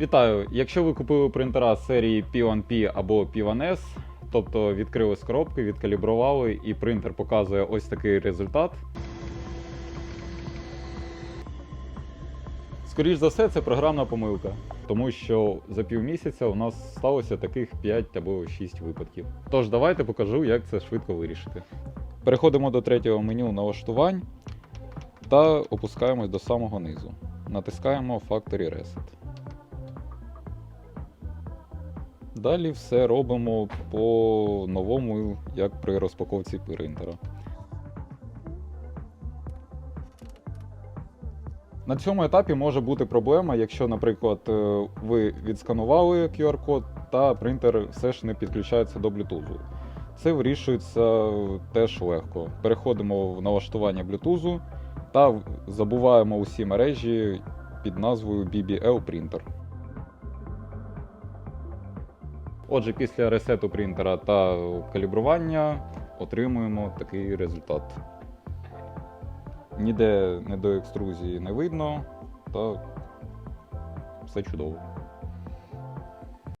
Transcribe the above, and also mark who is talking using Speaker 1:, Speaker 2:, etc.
Speaker 1: Вітаю! Якщо ви купили принтера з серії P1P або P1S, тобто відкрили з коробки, відкалібрували і принтер показує ось такий результат. Скоріш за все, це програмна помилка, тому що за півмісяця у нас сталося таких 5 або 6 випадків. Тож давайте покажу, як це швидко вирішити. Переходимо до третього меню налаштувань та опускаємось до самого низу. Натискаємо Factory Reset. Далі все робимо по новому, як при розпаковці принтера. На цьому етапі може бути проблема, якщо, наприклад, е, ви відсканували QR-код та принтер все ж не підключається до Bluetooth. Це вирішується теж легко. Переходимо в налаштування Bluetooth та забуваємо усі мережі під назвою BBL Printer. Отже, після ресету принтера та калібрування отримуємо такий результат. Ніде не до екструзії не видно, та все чудово.